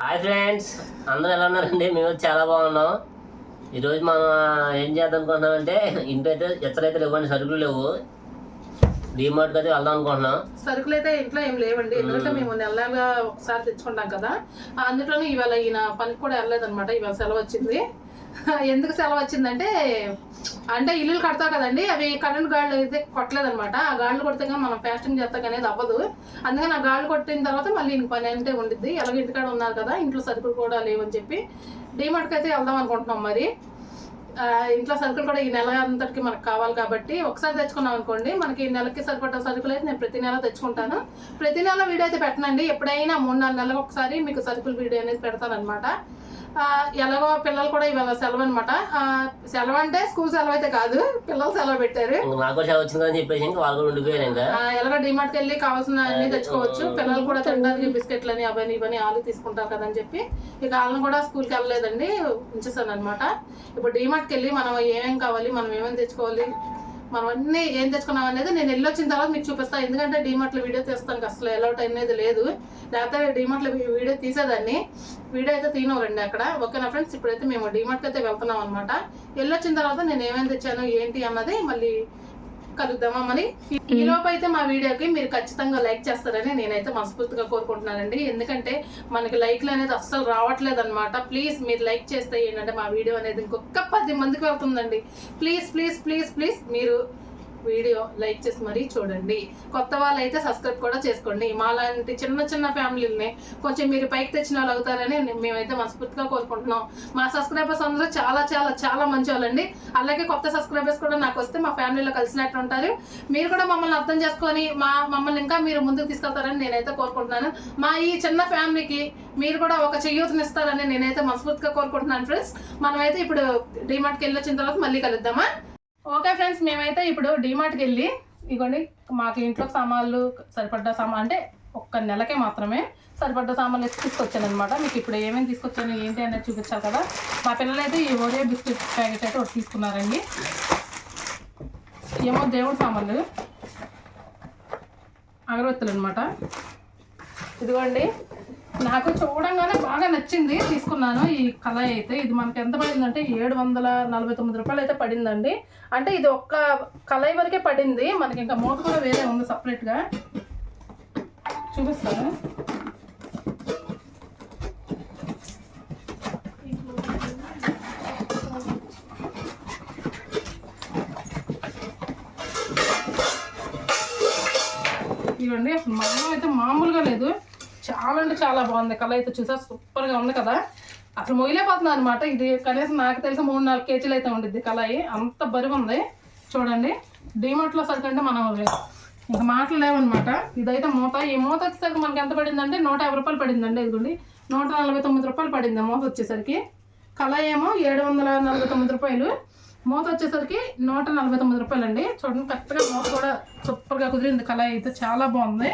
Hi friends అందరూ ఎలా ఉన్నారండి? మేము చాలా బాగున్నాం. ఈరోజు మనం ఏం చేద్దాం అనుకుంటున్నామంటే ఇంటి అయితే ఎత్తడైతే లేవండి సరుకులు లేవు. డిమార్ట్కి అయితే వెళ్దాం అనుకుంటున్నాం. సరుకులు అయితే ఇంట్లో ఏం లేవండి. ఎందుకంటే మేము. నెల నెలగా ఒకసారి తెచ్చుకుంటాం కదా. అందులోనే ఇవాళ ఈయన పనికి కూడా వెళ్ళలేదన్నమాట. ఇవాళ సెలవు వచ్చింది. ఎందుకు సెలవు వచ్చిందంటే అంటే ఇల్లులు కడతావు కదండి అవి కరెంట్ గాళ్ళు అయితే కొట్టలేదనమాట ఆ గాళ్ళు కొడితే కానీ మనం ఫాస్టింగ్ చేస్తాం అనేది అవ్వదు. అందుకని ఆ గాళ్ళు కొట్టిన తర్వాత మళ్ళీ ఇంక పని అంటే ఉండిద్ది. ఎలాగో ఇంటికాడ ఉన్నారు కదా ఇంట్లో సరుకులు కూడా లేవని చెప్పి డిమార్ట్కి అయితే వెళ్దాం అనుకుంటున్నాం మరి. ఇంట్లో సరుకులు కూడా ఈ నెల అంతటికి మనకు కావాలి కాబట్టి ఒకసారి తెచ్చుకున్నాం అనుకోండి మనకి ఈ నెలకి సరిపడ్డ సరుకులు అయితే నేను ప్రతి నెల తెచ్చుకుంటాను. ప్రతి నెల వీడియో అయితే పెట్టనండి. ఎప్పుడైనా మూడు నాలుగు నెలలకు ఒకసారి మీకు సరుకులు వీడియో అనేది పెడతాను అనమాట ఎలాగో పిల్లలు కూడా ఇవాళ సెలవు అనమాట సెలవు అంటే స్కూల్ సెలవు అయితే కాదు పిల్లలు సెలవు పెట్టారు. నాకు సెలవు వచ్చింది అని చెప్పేసి ఇంకా వాళ్ళు కూడా ఉండిపోయారు ఇంకా. ఆ, ఎలాగో డిమార్ట్కి వెళ్ళి కావాల్సిన అన్ని తెచ్చుకోవచ్చు. పిల్లలు కూడా తినడానికి బిస్కెట్లని అవన్నీ ఇవన్నీ ఆలు తీసుకుంటారు కదని చెప్పి ఇక వాళ్ళని కూడా స్కూల్కి వెళ్ళలేదండి ఉంచేసాను అనమాట ఇప్పుడు డిమార్ట్కి వెళ్ళి మనం ఏమేం కావాలి మనం ఏమేమి తెచ్చుకోవాలి మనం అన్ని ఏం తెచ్చుకున్నాం అనేది నేను వెళ్ళి వచ్చిన తర్వాత మీకు చూపిస్తాను ఎందుకంటే డిమార్ట్లో వీడియో తీస్తాను అసలు ఎలౌట్ అనేది లేదు. లేకపోతే డిమార్ట్లో వీడియో తీసేదాన్ని. వీడియో అయితే తీనవరండి అక్కడ. ఓకేనా ఫ్రెండ్స్ ఇప్పుడైతే మేము డిమార్ట్కి అయితే వెళ్తున్నాం అనమాట వెళ్ళొచ్చిన తర్వాత నేను ఏమేమి తెచ్చాను ఏంటి అన్నది మళ్ళీ కలుద్దామా మరి ఈ లోపు అయితే మా వీడియోకి మీరు ఖచ్చితంగా లైక్ చేస్తారని నేనైతే మనస్ఫూర్తిగా కోరుకుంటున్నానండి. ఎందుకంటే మనకి లైక్లు అనేది అస్సలు రావట్లేదు అనమాట ప్లీజ్ మీరు లైక్ చేస్తే ఏంటంటే మా వీడియో అనేది ఇంకొక పది మందికి వెళ్తుందండి. ప్లీజ్ ప్లీజ్ ప్లీజ్ ప్లీజ్ మీరు వీడియో లైక్ చేసి మరీ చూడండి. కొత్త వాళ్ళు అయితే సబ్స్క్రైబ్ కూడా చేసుకోండి. మాలాంటి చిన్న చిన్న ఫ్యామిలీని కొంచెం మీరు పైకి తెచ్చిన వాళ్ళు అవుతారని మేమైతే మనస్ఫూర్తిగా కోరుకుంటున్నాం. మా సబ్స్క్రైబర్స్ అందరూ చాలా చాలా చాలా మంచి వాళ్ళండి. అలాగే కొత్త సబ్స్క్రైబర్స్ కూడా నాకు వస్తే మా ఫ్యామిలీలో కలిసినట్టు ఉంటారు. మీరు కూడా మమ్మల్ని అర్థం చేసుకొని మా మమ్మల్ని ఇంకా మీరు ముందుకు తీసుకెళ్తారని నేనైతే కోరుకుంటున్నాను. మా ఈ చిన్న ఫ్యామిలీకి మీరు కూడా ఒక చెయ్యూతనిస్తారని నేనైతే మనస్ఫూర్తిగా కోరుకుంటున్నాను ఫ్రెండ్స్ మనమైతే ఇప్పుడు డిమార్ట్కి వెళ్ళి వచ్చిన తర్వాత మళ్ళీ కలుద్దామా? ఓకే ఫ్రెండ్స్ మేమైతే ఇప్పుడు డిమార్ట్కి వెళ్ళి ఇగోండి మాకు ఇంట్లో సామాన్లు సరిపడ్డ సామాన్ అంటే ఒక్క నెలకే మాత్రమే సరిపడ్డ సామాన్లు వేసి తీసుకొచ్చాను అనమాట మీకు ఇప్పుడు ఏమేమి తీసుకొచ్చాను ఏంటి అనేది చూపించాలి కదా. మా పిల్లలైతే ఈ ఒరే బిస్కెట్ ప్యాకెట్ అయితే ఒకటి తీసుకున్నారండి. ఏమో దేవుడు సామాన్లు. అగరవత్తులు అనమాట ఇదిగోండి నాకు చూడంగానే బాగా నచ్చింది. తీసుకున్నాను. ఈ కళాయి అయితే ఇది మనకి ఎంత పడిందంటే ఏడు వందల నలభై తొమ్మిది రూపాయలు అయితే పడిందండి. అంటే ఇది ఒక్క కళాయి వరకే పడింది. మనకి ఇంకా మూత కూడా వేరే ఉంది సపరేట్గా చూపిస్తాను. ఇవ్వండి అసలు మనం అయితే మామూలుగా లేదు. చాలా అంటే చాలా బాగుంది. కలర్ అయితే చూసా సూపర్గా ఉంది కదా. అసలు మొయ్యలేకపోతుంది అనమాట ఇది కనీసం నాకు తెలిసి మూడు నాలుగు కేజీలు అయితే ఉండిద్ది కళాయి అంత బరువు ఉంది. చూడండి. డిమార్ట్లో సరికంటే మనం ఇంకా మాటలు లేవన్నమాట. ఇదైతే మూత. ఈ మూత వచ్చేసరికి మనకి ఎంత పడిందంటే నూట యాభై రూపాయలు పడిందండి. ఇదిగోండి. నూట నలభై తొమ్మిది రూపాయలు పడింది మూత వచ్చేసరికి. కళాయి ఏమో ఏడు వందల నలభై తొమ్మిది రూపాయలు. మూత వచ్చేసరికి నూట నలభై తొమ్మిది రూపాయలు అండి చూడండి కరెక్ట్గా మూత కూడా సూపర్గా కుదిరింది. కళాయి అయితే చాలా బాగుంది.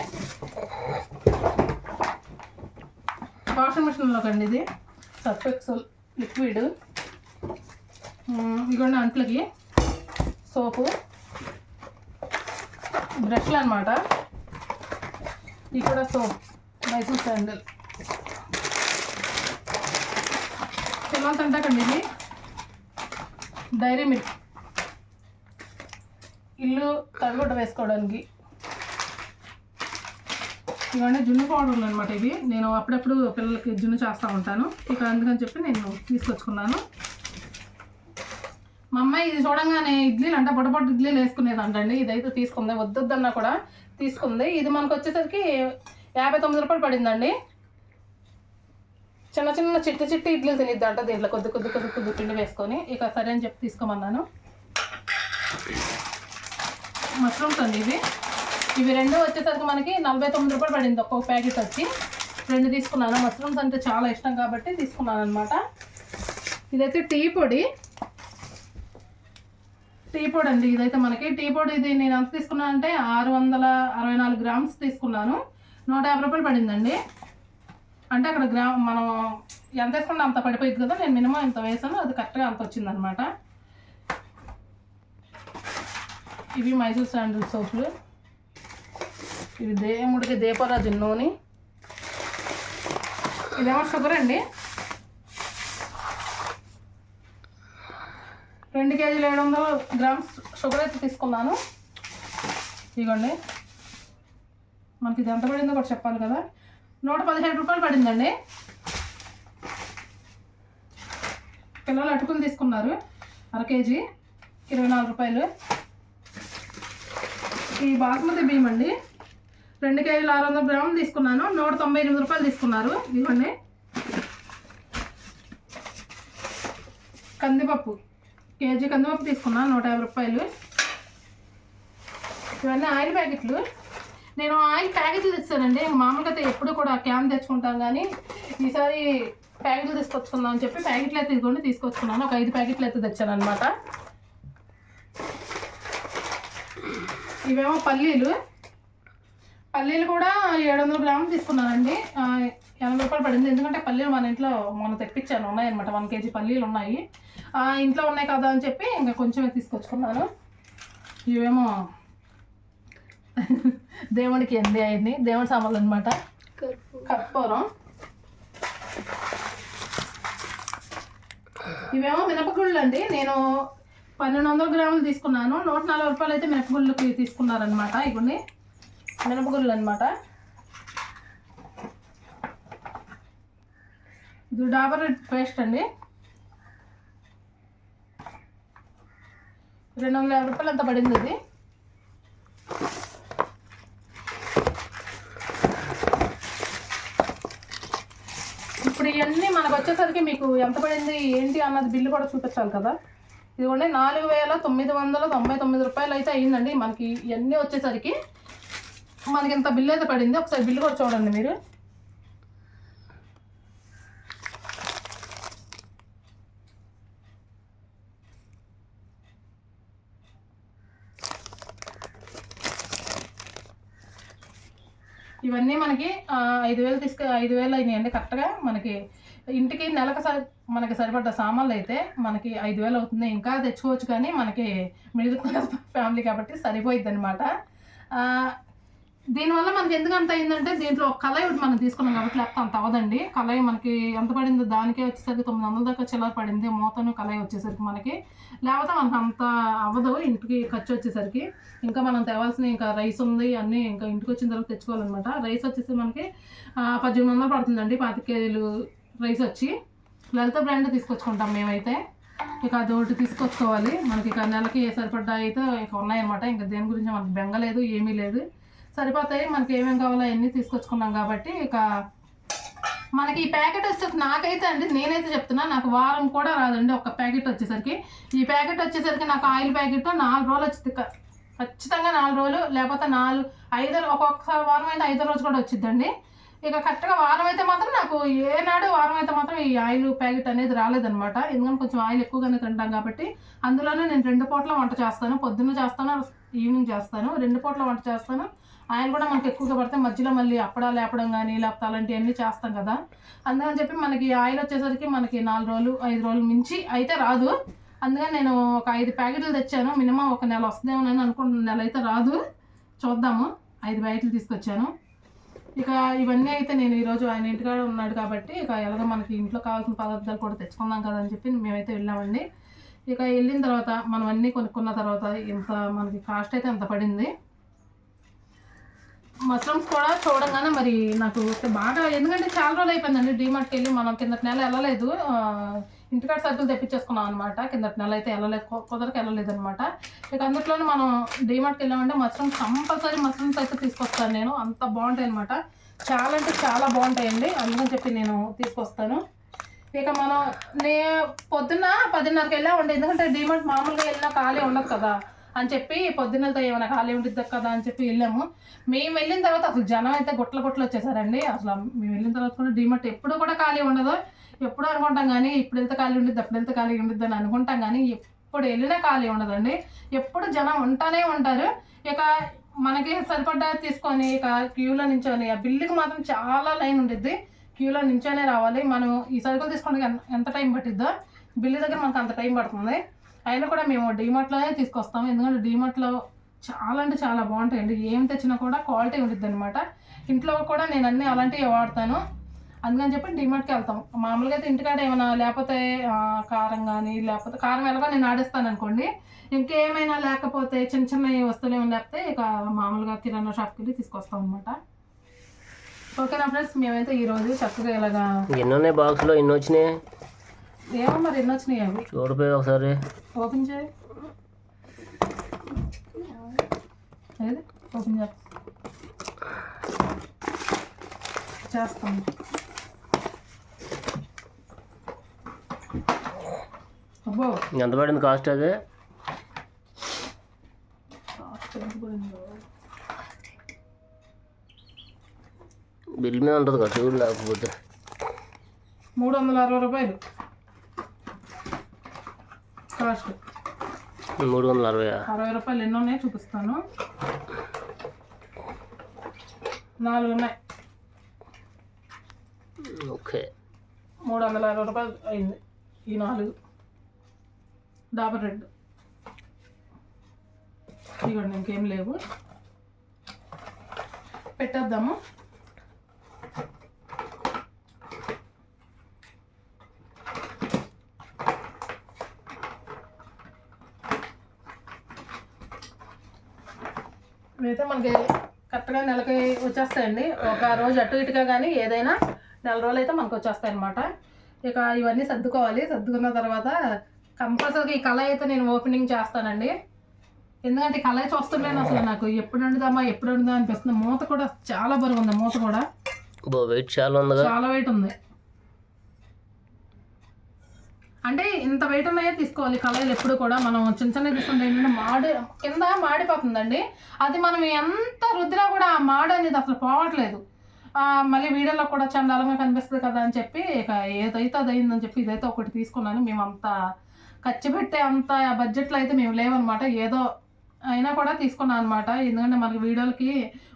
వాషింగ్ మిషన్లోకి అండి ఇది. Surf Excel liquid. ఇదిగోండి అంట్లకి సోపు. బ్రష్లు అనమాట ఇది కూడా సోప్ మైసూర్ శాండల్. పిల్లలు అంటాకండి ఇది. Dairy Milk. ఇల్లు తడిగుడ్డ వేసుకోవడానికి. ఇవన్నీ జున్ను పౌడర్లు అనమాట ఇవి. నేను అప్పుడప్పుడు పిల్లలకి జున్ను చేస్తూ ఉంటాను. ఇక అందుకని చెప్పి నేను తీసుకొచ్చుకున్నాను. మా అమ్మాయి ఇది చూడంగానే ఇడ్లీలు అంటే పొడపొట్టు ఇడ్లీలు వేసుకునేది అంటండి ఇదైతే తీసుకుంది. వద్దొద్దన్నా కూడా తీసుకుంది. ఇది మనకు వచ్చేసరికి యాభై తొమ్మిది రూపాయలు పడిందండి. చిన్న చిన్న చిట్టి చిట్టి ఇడ్లీలు తినిద్ది అంట దీంట్లో. కొద్ది కొద్ది కొద్ది కొద్ది పిండి వేసుకొని. ఇక సరే అని చెప్పి తీసుకోమన్నాను. మష్రూమ్స్ అండి ఇవి. ఇవి రెండు వచ్చేసరికి మనకి నలభై తొమ్మిది రూపాయలు పడింది. ఒక్కొక్క ప్యాకెట్ వచ్చి రెండు తీసుకున్నాను. మష్రూమ్స్ అంటే చాలా ఇష్టం కాబట్టి తీసుకున్నాను అనమాట ఇదైతే టీ పొడి. టీ పొడి అండి. ఇదైతే మనకి టీ పొడి ఇది నేను ఎంత తీసుకున్నాను అంటే ఆరు వందల అరవై నాలుగు గ్రామ్స్ తీసుకున్నాను. నూట యాభై రూపాయలు పడిందండి. అంటే అక్కడ గ్రామ్ మనం ఎంత వేసుకుంటే అంత పడిపోయింది కదా. నేను మినిమం ఎంత వేసాను అది కరెక్ట్గా అంత వచ్చిందనమాట ఇవి మైసూర్ శాండిల్ సోపులు. ఇది దేవుడికి దీపరాజు నూనె. ఇదేమో షుగర్ అండి. రెండు కేజీలు ఏడు వందల గ్రామ్స్ షుగర్ అయితే తీసుకున్నాను. ఇదిగోండి. మనకి ఇది ఎంత పడిందో కూడా చెప్పాలి కదా. నూట పదిహేడు రూపాయలు పడిందండి. పిల్లలు అటుకులు తీసుకున్నారు. అర కేజీ ఇరవై నాలుగు రూపాయలు. ఈ బాస్మతి బియ్యం అండి. రెండు కేజీలు ఆరు వందల గ్రాములు తీసుకున్నాను. నూట తొంభై ఎనిమిది రూపాయలు తీసుకున్నారు. ఇవ్వండి కందిపప్పు. కేజీ కందిపప్పు తీసుకున్నాను నూట యాభై రూపాయలు. ఇవన్నీ ఆయిల్ ప్యాకెట్లు. నేను ఆయిల్ ప్యాకెట్లు తెచ్చానండి. మామూలుగా అయితే ఎప్పుడు కూడా క్యాన్ తెచ్చుకుంటాం కానీ ఈసారి ప్యాకెట్లు తీసుకొచ్చుకుందాం అని చెప్పి ప్యాకెట్లు అయితే ఇదిగోండి తీసుకొచ్చుకున్నాను. ఒక ఐదు ప్యాకెట్లు అయితే తెచ్చాను అనమాట ఇవేమో పల్లీలు. పల్లీలు కూడా ఏడు వందల గ్రాములు తీసుకున్నానండి ఎనభై రూపాయలు పడింది. ఎందుకంటే పల్లీలు మన ఇంట్లో మొన్న తెప్పించాను. ఉన్నాయన్నమాట. వన్ కేజీ పల్లీలు ఉన్నాయి. ఆ, ఇంట్లో ఉన్నాయి కదా అని చెప్పి ఇంకా కొంచెమే తీసుకొచ్చుకున్నాను ఇవేమో దేవుడికి ఎండి అయింది దేవుడి సామాన్లు అనమాట కర్పూరం. ఇవేమో మినపగుళ్ళు అండి నేను పన్నెండు వందల గ్రాములు తీసుకున్నాను. నూట నలభై రూపాయలు అయితే మినపగుళ్ళకి తీసుకున్నారనమాట ఇవన్నీ మినపగుళ్ళు అనమాట ఇది డాబర్ రెడ్ పేస్ట్ అండి. రెండు వందల యాభై రూపాయలు అంత పడింది ఇది ఇప్పుడు ఇవన్నీ మనకు వచ్చేసరికి మీకు ఎంత పడింది ఏంటి అన్నది బిల్లు కూడా చూపించాలి కదా. ఇదిగోండి నాలుగు వేల తొమ్మిది వందల తొంభై తొమ్మిది రూపాయలు అయితే అయ్యిందండి మనకి ఇవన్నీ వచ్చేసరికి. మనకి ఇంత బిల్లు అయితే పడింది. ఒకసారి బిల్లు కూడా చూడండి మీరు. ఇవన్నీ మనకి ఐదు వేలు తీసుకు ఐదు వేలు అయినాయండి కరెక్ట్గా. మనకి ఇంటికి నెలకు సరి మనకి సరిపడ్డ సామాన్లు అయితే మనకి ఐదు వేలు అవుతుంది. ఇంకా తెచ్చుకోవచ్చు కానీ మనకి మిడిల్ క్లాస్ ఫ్యామిలీ కాబట్టి సరిపోయిద్ది అనమాట దీనివల్ల మనకి ఎందుకు అంత అయిందంటే దీంట్లో ఒక కళాయి ఒకటి మనం తీసుకున్నాం కాబట్టి లేకపోతే అంత అవ్వదండి. కళాయి మనకి ఎంత పడిందో దానికే వచ్చేసరికి తొమ్మిది వందల దాకా చిల్లర పడింది. మూతను కళాయి వచ్చేసరికి మనకి. లేకపోతే మనకు అంత అవ్వదు. ఇంటికి ఖర్చు వచ్చేసరికి. ఇంకా మనం తేవాల్సిన ఇంకా రైస్ ఉంది అన్నీ ఇంకా ఇంటికి వచ్చిన తర్వాత తెచ్చుకోవాలన్నమాట. రైస్ వచ్చేసి మనకి పద్దెనిమిది వందలు పడుతుందండి పాతిక కేజీలు రైస్ వచ్చి. లలిత బ్రాండ్ తీసుకొచ్చుకుంటాం మేమైతే. ఇక అది ఒకటి తీసుకొచ్చుకోవాలి. మనకి ఇక నెలకి ఏ సరిపడ్డా అయితే ఇక ఉన్నాయన్నమాట. ఇంకా దేని గురించి మనకి బెంగలేదు ఏమీ లేదు. సరిపోతాయి. మనకి ఏమేమి కావాలో అవన్నీ తీసుకొచ్చుకున్నాం కాబట్టి ఇక మనకి ఈ ప్యాకెట్ వచ్చేసరికి నాకైతే అండి నేనైతే చెప్తున్నా నాకు వారం కూడా రాదండి ఒక ప్యాకెట్ వచ్చేసరికి. ఈ ప్యాకెట్ వచ్చేసరికి నాకు ఆయిల్ ప్యాకెట్ నాలుగు రోజులు వచ్చింది. ఖచ్చితంగా నాలుగు రోజులు లేకపోతే నాలుగు ఐదు ఒక్కొక్కసారి వారం అయితే ఐదో రోజు కూడా వచ్చిందండి ఇక కరెక్ట్గా వారం అయితే మాత్రం నాకు ఏనాడు వారం అయితే మాత్రం ఈ ఆయిల్ ప్యాకెట్ అనేది రాలేదనమాట ఎందుకంటే కొంచెం ఆయిల్ ఎక్కువగానే తింటాం కాబట్టి అందులోనే నేను రెండు పూట్ల వంట చేస్తాను. పొద్దున్న చేస్తాను ఈవినింగ్ చేస్తాను రెండు పూట్ల వంట చేస్తాను. ఆయిల్ కూడా మనకి ఎక్కువగా పడితే మధ్యలో మళ్ళీ అప్పడాలు లేపడం కానీ లేకపోతే అలాంటివన్నీ చేస్తాం కదా. అందుకని చెప్పి మనకి ఆయిల్ వచ్చేసరికి మనకి నాలుగు రోజులు ఐదు రోజులు మించి అయితే రాదు. అందుకని నేను ఒక ఐదు ప్యాకెట్లు తెచ్చాను. మినిమం ఒక నెల వస్తుందేమో అని అనుకుంటున్న. నెల అయితే రాదు. చూద్దాము. ఐదు ప్యాకెట్లు తీసుకొచ్చాను. ఇక ఇవన్నీ అయితే నేను ఈరోజు ఆయన ఇంటికాడ ఉన్నాడు కాబట్టి ఇక ఎలాగో మనకి ఇంట్లో కావాల్సిన పదార్థాలు కూడా తెచ్చుకుందాం కదా అని చెప్పి మేమైతే వెళ్ళామండి. ఇక వెళ్ళిన తర్వాత మనం అన్నీ కొనుక్కున్న తర్వాత ఇంత మనకి కాస్ట్ అయితే అంత పడింది? మష్రూమ్స్ కూడా చూడంగానే మరి నాకు బాగా ఎందుకంటే చాలా రోజులు అయిపోయిందండి. డీమార్ట్కి వెళ్ళి మనం కిందటి నెల వెళ్ళలేదు. ఇంటికాడ సరుకులు తెప్పించేసుకున్నాం అనమాట కిందటి నెల అయితే వెళ్ళలేదు. కుదరకు వెళ్ళలేదు అనమాట ఇక అందులోనే మనం డీమార్ట్కి వెళ్ళామంటే మష్రూమ్స్ కంపల్సరీ మష్రూమ్స్ అయితే తీసుకొస్తాను నేను. అంత బాగుంటాయి అనమాట చాలా అంటే చాలా బాగుంటాయండి. అందుకని చెప్పి నేను తీసుకొస్తాను. ఇక మనం నే పొద్దున్న పదిన్నరకి వెళ్ళామండి. ఎందుకంటే డీమార్ట్ మామూలుగా వెళ్ళినా ఖాళీ ఉండదు కదా. అని చెప్పి పొద్దున్న ఏమైనా ఖాళీ ఉంటుంది కదా అని చెప్పి వెళ్ళాము. మేము వెళ్ళిన తర్వాత అసలు జనం అయితే గుట్ల గుట్లు వచ్చేసారండి. అసలు మేము వెళ్ళిన తర్వాత కూడా డిమార్ట్ ఎప్పుడు కూడా ఖాళీ ఉండదు. ఎప్పుడు అనుకుంటాం కానీ ఇప్పుడు వెళ్తే ఖాళీ ఉండిద్ది అప్పుడు వెళ్తే ఖాళీ ఉండిద్ది అని అనుకుంటాం కానీ ఎప్పుడు వెళ్ళినా ఖాళీ ఉండదండి. ఎప్పుడు జనం ఉంటానే ఉంటారు. ఇక మనకి సరిపడ్డ తీసుకొని ఇక క్యూలో నించొని ఆ బిల్లుకి మాత్రం చాలా లైన్ ఉండిద్ది. క్యూలో నించొనే రావాలి. మనం ఈ సరుకులు తీసుకోవడానికి ఎంత- ఎంత టైం పట్టిద్దో బిల్లు దగ్గర మనకు అంత టైం పడుతుంది. అయినా కూడా మేము డీమార్ట్లోనే తీసుకొస్తాము ఎందుకంటే డీమార్ట్లో చాలా అంటే చాలా బాగుంటాయండి. ఏం తెచ్చినా కూడా క్వాలిటీ ఉంటుంది అనమాట ఇంట్లో కూడా నేను అన్నీ అలాంటివి వాడతాను. అందుకని చెప్పి డిమార్ట్కి వెళ్తాం. మామూలుగా అయితే ఇంటికాడ ఏమైనా లేకపోతే కారం కానీ లేకపోతే కారం ఎలాగో నేను ఆడేస్తాను అనుకోండి. ఇంకేమైనా లేకపోతే చిన్న చిన్న వస్తువులు ఏమైనా లేకపోతే ఇక మామూలుగా కిరాణా షాప్కి వెళ్ళి తీసుకొస్తాం అనమాట ఓకేనా ఫ్రెండ్స్? మేమైతే ఈరోజు చక్కగా ఇలాగా ఎన్నోనే ఉన్నాయి బాక్స్లో ఎన్ని వచ్చినాయి? ఏమో మరి ఎన్ని వచ్చినాయి అవి? చూడిపోయి ఒకసారి. ఓపెన్ చేయి. ఏది? ఓపెన్ చేస్తా చేస్తాను. అబ్బో. ఎంత పడింది కాస్ట్ అది. బిల్ మీద ఉంటుంది కదా చూడు లేకపోతే. మూడు వందల అరవై రూపాయలు. కాస్ట్ మూడు వందల అరవై అరవై రూపాయలు ఎన్ని ఉన్నాయో చూపిస్తాను. నాలుగు ఉన్నాయి. ఓకే. మూడు వందల అరవై రూపాయలు అయింది. ఈ నాలుగు. డాబర్ రెడ్. ఇవ్వండి ఇంకేం లేవు. పెట్టేద్దాము. ఇవైతే మనకి కరెక్ట్గా నెలకి వచ్చేస్తాయండి. ఒక రోజు అటు ఇటుగా కానీ ఏదైనా నెల రోజులు అయితే మనకు వచ్చేస్తాయి అనమాట ఇక ఇవన్నీ సర్దుకోవాలి. సర్దుకున్న తర్వాత కంపల్సరీగా ఈ కళాయి అయితే నేను ఓపెనింగ్ చేస్తానండి. ఎందుకంటే ఈ కళాయి చూస్తుంటేనే అసలు నాకు ఎప్పుడు వండుదామా ఎప్పుడు వండుదా అనిపిస్తుంది. మూత కూడా చాలా బరువు ఉంది మూత కూడా. వెయిట్ చాలా ఉందిగా. చాలా వెయిట్ ఉంది. అంటే ఇంత వెయిట్ ఉన్నాయే తీసుకోవాలి కళాయిలు ఎప్పుడు కూడా మనం చిన్న చిన్న తీసుకుంటే ఏంటంటే మాడి కింద మాడిపోతుందండి అది మనం ఎంత రుద్దినా కూడా ఆ మాడి అనేది అసలు పోవట్లేదు. మళ్ళీ వీడియోలో కూడా చండాలంగా కనిపిస్తుంది కదా అని చెప్పి ఇక ఏదైతే అది అయిందని చెప్పి ఇదైతే ఒకటి తీసుకున్నాను. మేము అంత ఖర్చు పెట్టే అంత బడ్జెట్లో అయితే మేము లేవన్నమాట ఏదో అయినా కూడా తీసుకున్నాను అనమాట ఎందుకంటే మనకి వీడియోలకి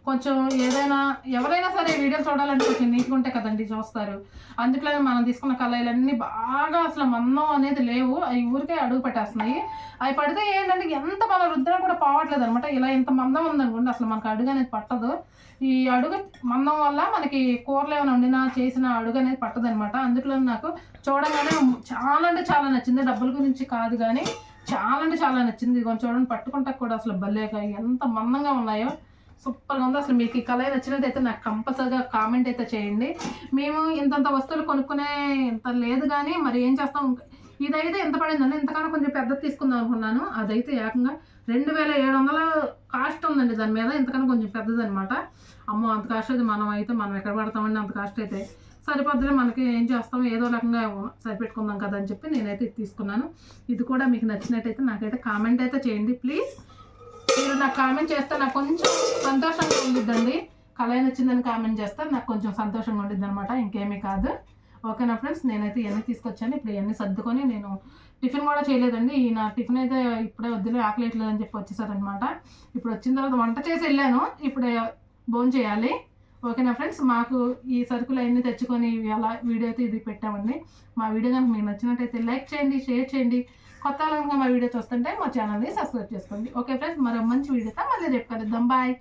కొంచెం ఏదైనా ఎవరైనా సరే వీడియోలు చూడాలంటే కొంచెం నీట్గా ఉంటాయి కదండి చూస్తారు. అందుకనే మనం తీసుకున్న కళాయిలన్నీ బాగా అసలు మందం అనేది లేవు. అవి ఊరికే అడుగు పెట్టేస్తున్నాయి. అవి పడితే ఏంటంటే ఎంత మన రుద్ర కూడా పోవట్లేదు అనమాట ఇలా ఇంత మందం ఉందనుకోండి అసలు మనకు అడుగు అనేది పట్టదు. ఈ అడుగు మందం వల్ల మనకి కూరలు ఏమైనా వండినా చేసిన అడుగు అనేది పట్టదు అనమాట అందుకని నాకు చూడంగానే చాలా అంటే చాలా నచ్చింది. డబ్బుల గురించి కాదు కానీ చాలా అంటే చాలా నచ్చింది. కొంచెం చూడండి పట్టుకుంటా కూడా అసలు భలేగా ఎంత మందంగా ఉన్నాయో. సూపర్గా ఉంది. అసలు మీకు ఈ కలర్ నచ్చినట్టయితే నాకు కంపల్సరీగా కామెంట్ అయితే చేయండి. మేము ఇంతంత వస్తువులు కొనుక్కునే ఇంత లేదు కానీ మరి ఏం చేస్తాం? ఇదైతే ఎంత పడిందండి? ఇంతకన్నా కొంచెం పెద్దది తీసుకుందాం అనుకున్నాను. అదైతే ఏకంగా రెండు వేల ఏడు వందల కాస్ట్ ఉందండి. దాని మీద ఇంతకన్నా కొంచెం పెద్దది అనమాట అమ్మో అంత కాస్ట్ అయితే మనం అయితే మనం ఎక్కడ పడతామండి? అంత కాస్ట్ అయితే. సరిపోద్దులే మనకి ఏం చేస్తాం? ఏదో రకంగా సరిపెట్టుకుందాం కదా అని చెప్పి నేనైతే ఇది తీసుకున్నాను. ఇది కూడా మీకు నచ్చినట్టయితే నాకైతే కామెంట్ అయితే చేయండి ప్లీజ్. మీరు నాకు కామెంట్ చేస్తే నాకు కొంచెం సంతోషంగా ఉండిద్దండి. కళ నచ్చిందని కామెంట్ చేస్తే నాకు కొంచెం సంతోషంగా ఉండిద్ది అనమాట ఇంకేమీ కాదు. ఓకేనా ఫ్రెండ్స్ నేనైతే ఇవన్నీ తీసుకొచ్చాను. ఇప్పుడు ఇవన్నీ సర్దుకొని నేను టిఫిన్ కూడా చేయలేదండి. ఈ నా టిఫిన్ అయితే ఇప్పుడే వద్దులే ఆకలేట్లేదని చెప్పి వచ్చేసారనమాట ఇప్పుడు వచ్చిన తర్వాత వంట చేసి వెళ్ళాను. ఇప్పుడు భోజనం చేయాలి ఓకేనా ఫ్రెండ్స్ మాకు ఈ సరుకులు అన్నీ తెచ్చుకొని ఎలా వీడియో అయితే ఇది పెట్టామండి. మా వీడియో కనుక మీకు నచ్చినట్టయితే లైక్ చేయండి షేర్ చేయండి. కొత్త మా వీడియో చూస్తుంటే మా ఛానల్ని సబ్స్క్రైబ్ చేసుకోండి. ఓకే ఫ్రెండ్స్ మరో మంచి వీడియోతో మళ్ళీ రేపు కలుద్దాం. బాయ్